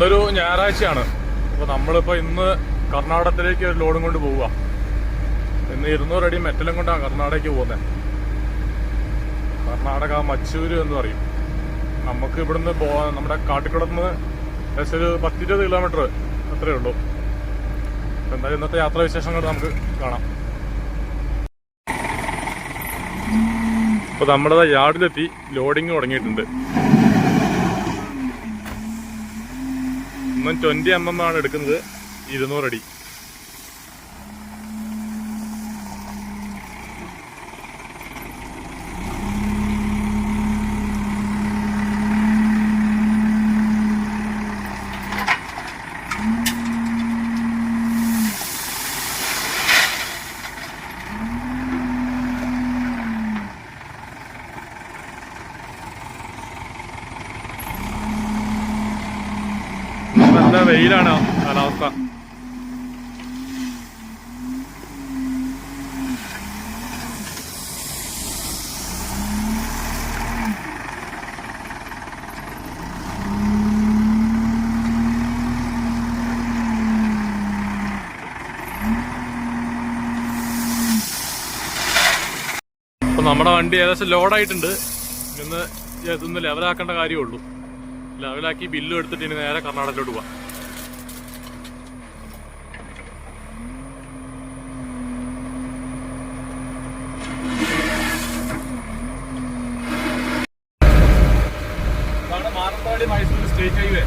ഇന്നൊരു ഞായറാഴ്ചയാണ്. അപ്പൊ നമ്മളിപ്പോ ഇന്ന് കർണാടകത്തിലേക്ക് ഒരു ലോഡും കൊണ്ട് പോവുക. ഇന്ന് ഇരുന്നൂറ് അടി മെറ്റലും കൊണ്ടാണ് കർണാടകയ്ക്ക് പോകുന്നത് കർണാടക മച്ചൂര് എന്ന് പറയും. നമുക്ക് ഇവിടുന്ന് പോവാൻ നമ്മുടെ കാട്ടിക്കുളത്ത് ഏകദേശം ഒരു പത്തിരുപത് കിലോമീറ്റർ അത്രേ ഉള്ളൂ. എന്തായാലും ഇന്നത്തെ യാത്രാ വിശേഷങ്ങൾ നമുക്ക് കാണാം. അപ്പൊ നമ്മുടെ യാർഡിലെത്തി ലോഡിങ് തുടങ്ങിയിട്ടുണ്ട്. ഇന്നും ട്വന്റി എം എം ആണ് എടുക്കുന്നത്. ഇരുന്നൂറടി ഇന്ന് നല്ല വെയിലാണ് കാലാവസ്ഥ. നമ്മുടെ വണ്ടി ഏകദേശം ലോഡായിട്ടുണ്ട്. ഇന്ന് ഇതൊന്ന് ലെവലാക്കേണ്ട കാര്യമുള്ളൂ ലെവലാക്കി ബില്ലും എടുത്തിട്ട് ഇനി നേരെ കർണാടകയിലോട്ട് പോവാം ഇതാണ് മാനന്തവാടി മൈസൂർ സ്റ്റേറ്റ് ഹൈവേ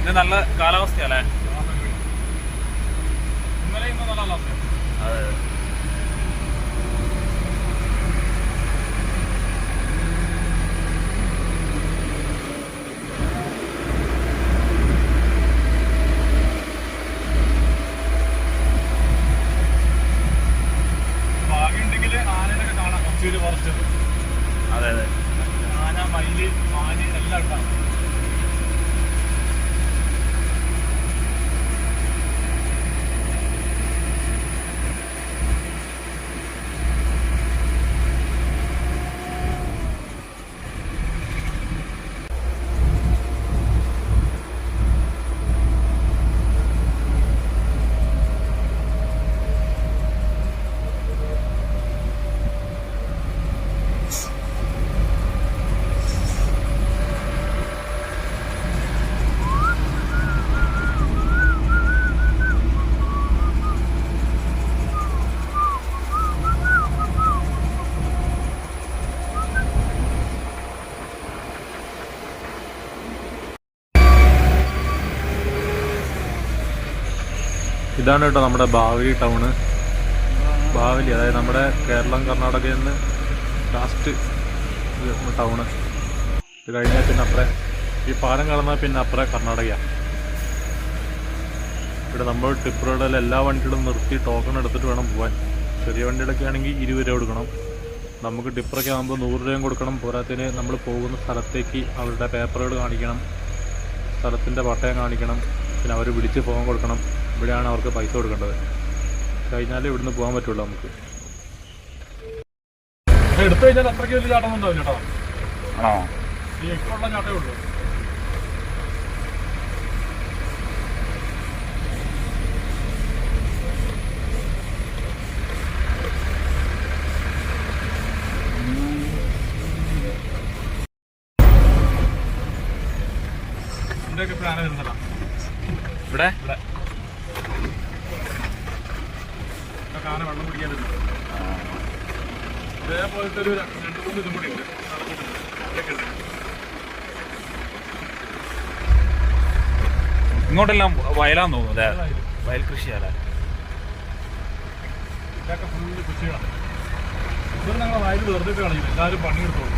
ഇത് നല്ല കാലാവസ്ഥയല്ലേ ഇന്നലെ ഇന്ന് നല്ല കാലാവസ്ഥ അതെ ഭാഗ്യമുണ്ടെങ്കിൽ ആനയൊക്കെ കാണാം കുറച്ചൊരു ഫോറസ്റ്റ് അതെ അതെ ആന മയിൽ മാന് എല്ലാം ഉണ്ടാവും ഇതാണ് കേട്ടോ നമ്മുടെ ബാവലി ടൗണ്. ബാവലി അതായത് നമ്മുടെ കേരളം കർണാടകയിൽ നിന്ന് ലാസ്റ്റ് ടൗണ്. ഇത് കഴിഞ്ഞാൽ പിന്നെ അപ്പുറേ. ഈ പാലം കടന്നാൽ പിന്നെ അപ്പുറം കർണാടകയാണ് ഇവിടെ നമ്മൾ ടിപ്പറുകളിൽ എല്ലാ വണ്ടികളും നിർത്തി ടോക്കൺ എടുത്തിട്ട് വേണം പോകാൻ ചെറിയ വണ്ടികളൊക്കെ ആണെങ്കിൽ ഇരുപത് രൂപ കൊടുക്കണം. നമുക്ക് ടിപ്പറൊക്കെ ആകുമ്പോൾ നൂറ് രൂപയും കൊടുക്കണം. പോരാത്തിന് നമ്മൾ പോകുന്ന സ്ഥലത്തേക്ക് അവരുടെ പേപ്പറുകൾ കാണിക്കണം. സ്ഥലത്തിന്റെ പട്ടയം കാണിക്കണം. പിന്നെ അവർ വിളിച്ച് ഫോൺ കൊടുക്കണം. ഇവിടെയാണ് അവർക്ക് പൈസ കൊടുക്കേണ്ടത്. കഴിഞ്ഞാലേ ഇവിടുന്ന് പോകാൻ പറ്റുള്ളൂ നമുക്ക്. എടുത്തു കഴിഞ്ഞാൽ അത്രയ്ക്ക് വലിയ ചാട്ടം ഉണ്ടാവില്ല കേട്ടോ. ആണോ? ഈ ഇക്കുള്ള ചാട്ടേ ഉള്ളൂ. ഇവിടെ? ഇവിടെ. ആന വെള്ളം കുടിക്കാൻ ഇതേപോലത്തെ ഒരു രണ്ട് മൂന്ന് ഇതും കൂടി ഉണ്ട്. ഇങ്ങോട്ടെല്ലാം വയലാന്ന് തോന്നുന്നു അല്ലെ? വയൽ കൃഷിയാലേ ഇതൊക്കെ ഫുള്ള് കൃഷികളാണ് ഇവർ ഞങ്ങൾ വയൽ വെറുതെ കളയില്ല എല്ലാവരും പണിയെടുത്തോളൂ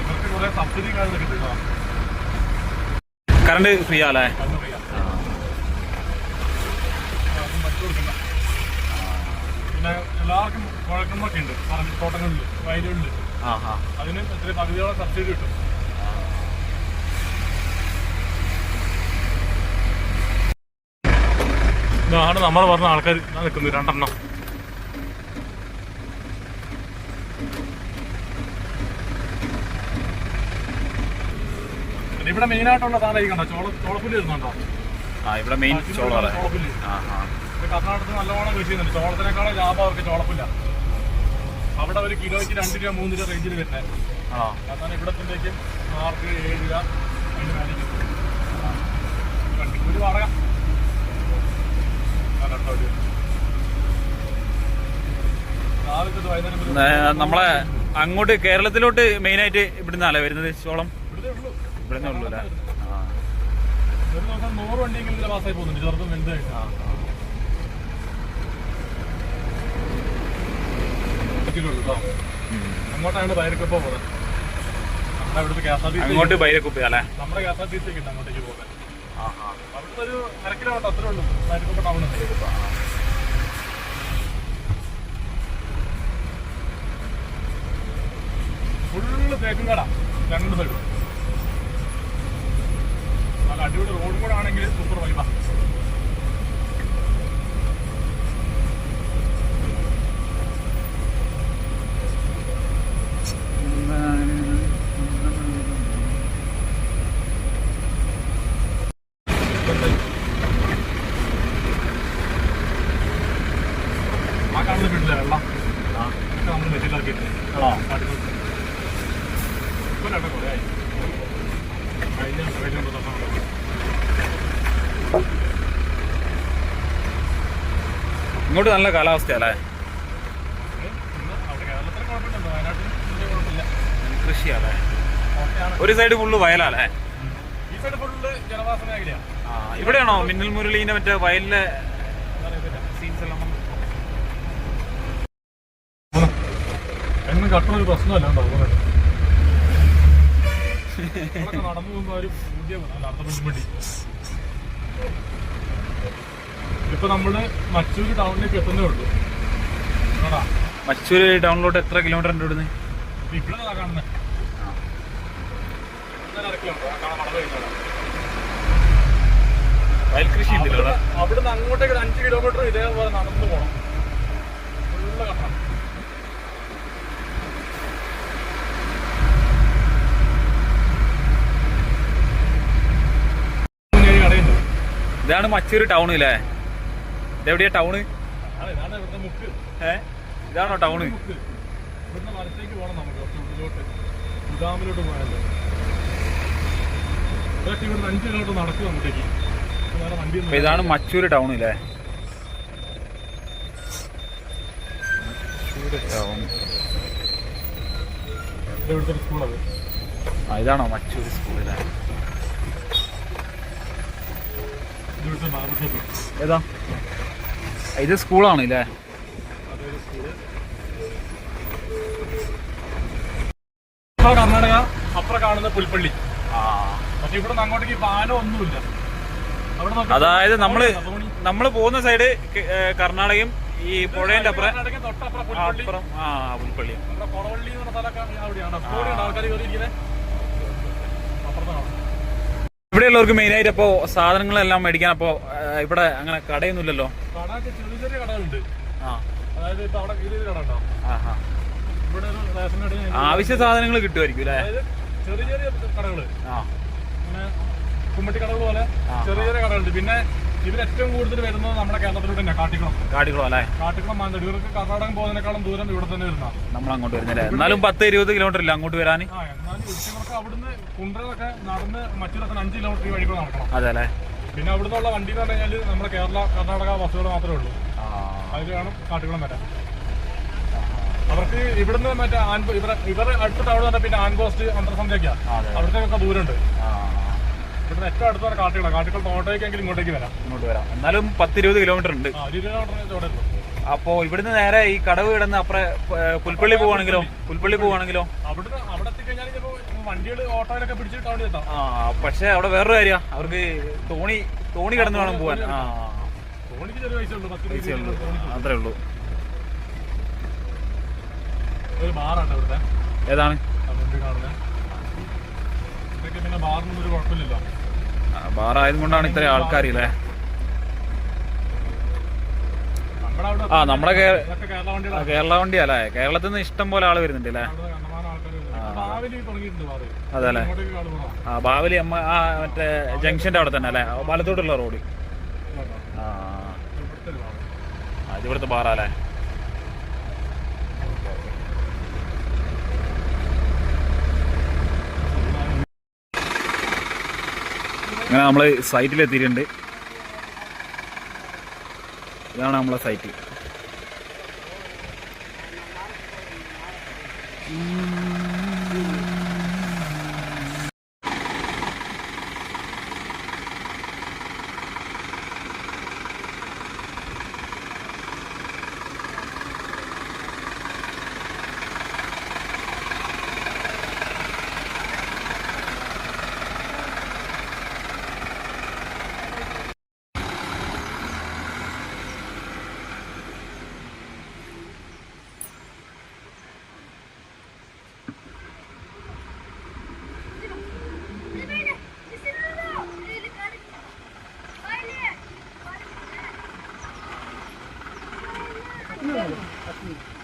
ഇവർക്ക് കുറേ സബ്സിഡി കാര്യങ്ങളൊക്കെ കിട്ടുക കറണ്ട് ഫ്രീ ആലേ കൊടുക്കണ്ട പിന്നെ എല്ലാവർക്കും കുഴക്കമൊക്കെ ഉണ്ട്. തോട്ടങ്ങളിൽ വയലുകളിൽ അതിന് എത്ര പകുതിയോളം സബ്സിഡി കിട്ടും. ഇതാണ് നമ്മൾ പറഞ്ഞ ആൾക്കാർ നിൽക്കുന്നത് രണ്ടെണ്ണം. ഇവിടെ മെയിൻ ആയിട്ടുള്ള സാധനം ഈ കണ്ടോ? ചോള ചോളപ്പുല്ല് വരുന്നുണ്ടോ? ആ ഇവിടെ മെയിൻ ചോളപ്പുല്ലി ചോളപ്പുല്ല്. ആ ആ കർണാടകത്തിൽ നല്ലോണം കൃഷി ചെയ്യുന്നുണ്ട്. ചോളത്തിനേക്കാളും ലാഭം അവർക്ക് ചോളപ്പില്ല. അവിടെ ഒരു കിലോയ്ക്ക് രണ്ട് രൂപ മൂന്ന് രൂപ റേഞ്ചിൽ വരുന്നത് അതാണ് ഇവിടത്തേക്കും ആർക്ക് ഏഴ് രൂപ അതിന് മേലേക്ക് വണ്ടിക്കൂലി പറയാം നമ്മളെ അങ്ങോട്ട് കേരളത്തിലോട്ട് മെയിനായിട്ട് ഇവിടുന്നല്ലേ വരുന്നത് ചോളം? ഇവിടെ ഉള്ളൂ. ഇവിടുന്നേ ഉള്ളൂ അല്ലേ? ഒരു ദിവസം നൂറ് വണ്ടിയെങ്കിലും പാസ്സായി പോകുന്നുണ്ട്. ചെറുതും വലുതായിട്ട് പറ്റിയിട്ടുള്ളൂ കേട്ടോ. അങ്ങോട്ടാണ് ബൈരക്കപ്പോ പോകുന്നത് നമ്മുടെ ഇവിടുത്തെ കെ എസ് ആർ ടി അങ്ങോട്ട് ബൈരക്കുപ്പ അല്ലേ? നമ്മുടെ K S R T C ഉണ്ട് അങ്ങോട്ടേക്ക് പോകാൻ. അവിടുത്തെ ഒരു അര കിലോമീറ്റർ അത്രേ ഉള്ളൂ. ബൈരക്കപ്പ ടൗൺ ഫുള്ള് തേക്കും കട. രണ്ട് സൈഡ് നല്ല അടിപൊളി റോഡും കൂടെ ആണെങ്കിൽ സൂപ്പർ വൈബാ ആ കാണുന്ന വീട്ടിലെ വെള്ളം ആ. ഒക്കെ നമ്മൾ നെറ്റിലാക്കിയിട്ട് ആണോ ഇപ്പൊ രണ്ട കുറയായി കഴിഞ്ഞ കഴിഞ്ഞ ദിവസം ഇങ്ങോട്ട് നല്ല കാലാവസ്ഥയല്ലേ ഇന്ന് അവിടെ കേരളത്തിൽ കുഴപ്പമില്ല വയനാട്ടിൽ വലിയ കുഴപ്പമില്ല കൃഷിയല്ലേ ഒരു സൈഡ് ഫുള്ള് വയലല്ലേ ഈ സൈഡ് ഫുള്ള് ജനവാസ മേഖലയാണ് ഇവിടെയാണോ മിന്നൽ മുരളീന്റെ മറ്റേ വയലിലെ സീൻസ് എല്ലാം പ്രശ്നമല്ല നടന്നു ഒരു പുതിയ ഇപ്പൊ നമ്മൾ മച്ചൂര് ടൗണിലേക്ക് എത്തുന്നേ ഉള്ളൂ. മച്ചൂര് ടൗണിലോട്ട് എത്ര കിലോമീറ്റർ ഉണ്ട് ഇവിടുന്ന്? ഇവിടെ കാണുന്നത് ഉണ്ടല്ലോ അവിടുന്ന് അങ്ങോട്ടേക്ക് ഒരു അഞ്ച് കിലോമീറ്റർ ഇതേപോലെ നടന്നു പോകണം ഫുള്ള് കടയുണ്ട് ഇതാണ് മച്ചൂർ ടൗൺ അല്ലേ ഇതെവിടെയാ ടൗണ് ഇതാണോ ടൗണ് ഇവിടുന്ന് വലത്തേക്ക് പോകണം നമുക്ക്. കുറച്ച് ഉള്ളിലോട്ട് ഗുദാമിലോട്ട് പോയാലോ. ഇതൊക്കെ ഇവിടുന്ന് അഞ്ച് കിലോമീറ്റർ നടക്കും അങ്ങോട്ടേക്ക് വേറെ വണ്ടി ഇതാണ് മച്ചൂര് ടൗൺ ഇവിടുത്തെ സ്കൂളത് ആ ഇതാണോ മച്ചൂര് സ്കൂളിലെ ഏതാ? ഇത് സ്കൂളാണ് ഇല്ലേ? കർണാടക. അപ്പുറം കാണുന്ന പുൽപ്പള്ളി. പക്ഷെ ഇവിടെ നിന്ന് അങ്ങോട്ടേക്ക് പാലം ഒന്നുമില്ല. അതായത് നമ്മൾ. നമ്മൾ പോകുന്ന സൈഡ് കർണാടകയും ഈ പുഴേന്റെ അപ്പുറം അപ്പുറം ആ പുൽപ്പള്ളി. നമ്മുടെ കൊളവള്ളി എന്ന് പറഞ്ഞ സ്ഥലമൊക്കെ അവിടെയാണ്. സ്കൂളിയുണ്ട് ആൾക്കാർ കയറിയിരിക്കുന്നത് അപ്പുറത്ത് ഇവിടെയുള്ളവർക്ക് മെയിൻ ആയിട്ട് അപ്പോ സാധനങ്ങളെല്ലാം മേടിക്കാൻ അപ്പോ ഇവിടെ അങ്ങനെ കടയൊന്നുമില്ലല്ലോ? ചെറിയ ചെറിയ കടകളുണ്ട്. അതായത് ഇപ്പൊ അവിടെ കട ആവശ്യ സാധനങ്ങൾ കിട്ടുമായിരിക്കും അല്ലേ? ചെറിയ ചെറിയ ഇങ്ങനെ കുമ്മട്ടി കടകൾ പോലെ ചെറിയ ചെറിയ കടകളുണ്ട്. പിന്നെ ഇവർ ഏറ്റവും കൂടുതൽ വരുന്നത് നമ്മുടെ കേരളത്തിലൂടെ തന്നെ കാട്ടിക്കുളം. കാട്ടിക്കുളം അല്ലേ? കാട്ടിക്കുളം മാനന്തവാടി. ഇവർക്ക് കർണാടകം പോകുന്നതിനേക്കാളും ദൂരം ഇവിടെ തന്നെ വരുന്ന നമ്മൾ അങ്ങോട്ട് വരുന്നില്ല? എന്നാലും പത്ത് ഇരുപത് കിലോമീറ്റർ ഇല്ല അങ്ങോട്ട് വരാൻ? എന്നാലും അവിടുന്ന് കുണ്ടറൊക്കെ നടന്ന് മറ്റൊരു അഞ്ച് കിലോമീറ്റർ വഴി കൂടെ നടക്കണം. അതെ അല്ലേ? പിന്നെ അവിടുന്നുള്ള വണ്ടി എന്ന് പറഞ്ഞു കഴിഞ്ഞാൽ നമ്മുടെ കേരള കർണാടക ബസ്സുകൾ മാത്രമേ ഉള്ളൂ. അതിൽ വേണം കാട്ടിക്കുളം വരാൻ. അവർക്ക് ഇവിടുന്ന് മറ്റേ ആൻ ഇവരെ ഇവർ അടുത്ത ടൗൺ തന്നെ പിന്നെ ആൻകോസ്റ്റ് അന്തർസംഖ്യക്കാ അവിടുത്തെ ഒക്കെ ദൂരമുണ്ട്. ഉണ്ട് ഇവിടുന്ന് ഏറ്റവും അടുത്താണ് കാട്ടുകൾ കാട്ടുകൾ തോട്ടേക്കെങ്കിലും ഇങ്ങോട്ടേക്ക് വരാം. ഇങ്ങോട്ട് വരാം. എന്നാലും പത്തിരുപത് കിലോമീറ്റർ ഉണ്ട്. അപ്പോ ഇവിടുന്ന് നേരെ ഈ കടവ് കിടന്ന് അപ്പുറം പുൽപ്പള്ളി പോവാണെങ്കിലോ? പുൽപ്പള്ളി. പോവാണെങ്കിലോ? അവിടുന്ന് അവിടെ എത്തിക്കഴിഞ്ഞാൽ വണ്ടികൾ ഓട്ടോയിലൊക്കെ എത്താം ആ പക്ഷെ അവിടെ വേറൊരു കാര്യ. അവർക്ക് തോണി തോണി കിടന്ന് വേണം പോവാൻ. ആ. തോണിക്ക് ചെറിയ പൈസ ഉള്ളൂ. അത്രേ ഉള്ളൂ. ഏതാണ്? ബാർ ആയതുകൊണ്ടാണ് ഇത്ര ആൾക്കാരില്ലേ നമ്മുടെ അവിടെ ആ നമ്മുടെ കേരള വണ്ടി അല്ലേ കേരളത്തിൽ നിന്ന് ഇഷ്ടം പോലെ ആൾ വരുന്നുണ്ട് അല്ലേ അവിടെ കണ്ടമാനം ആൾക്കാർ രാവിലെ തുടങ്ങിയിട്ടുണ്ട് ബാറ്. അതെ അല്ലേ ഇങ്ങോട്ടേക്ക് കാട് പോകാം ആ ബാവലി അമ്മ ആ മറ്റേ ജംഗ്ഷന്റെ അവിടെ തന്നെ അല്ലേ? വലത്തോട്ടുള്ള റോഡ്. ആ ഇവിടുത്തെ ബാറാ. ആ, ഇത് ഇവിടുത്തെ ബാറല്ലേ അങ്ങനെ നമ്മൾ സൈറ്റിൽ എത്തിയിട്ടുണ്ട് ഇതാണ് നമ്മളെ സൈറ്റ് At least.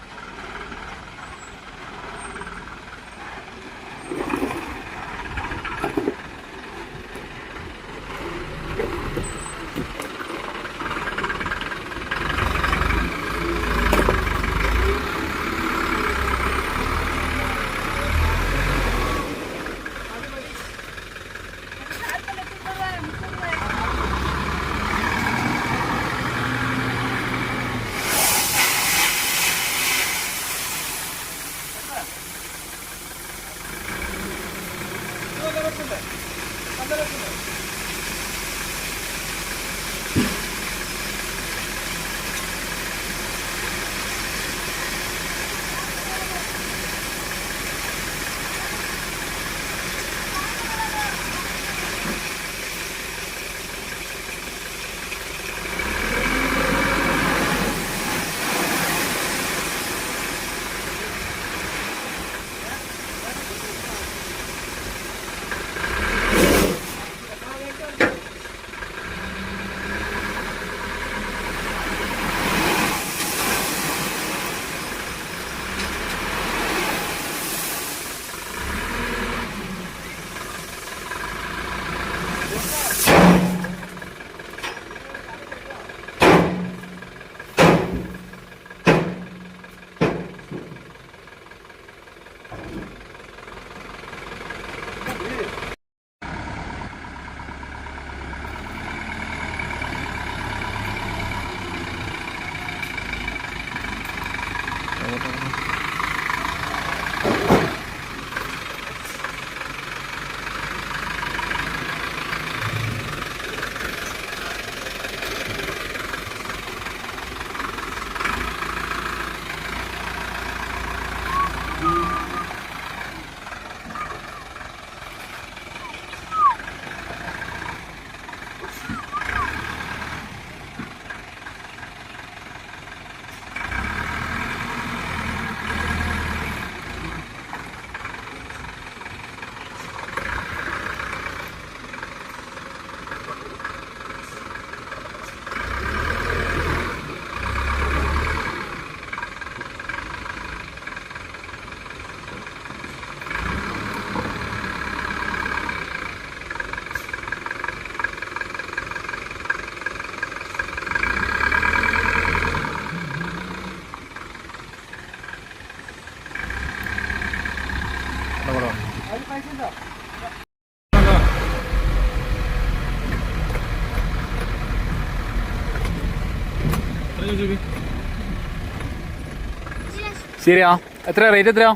ശരിയാ. എത്രയാ? റേറ്റ് എത്രയാ?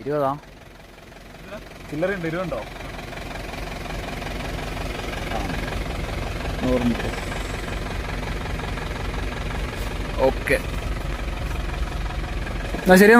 ഇരുപതാ? ചില്ലറ ഉണ്ട് ഇരുപതുണ്ടോ? നൂറ് ഓക്കെ. എന്നാ ശരി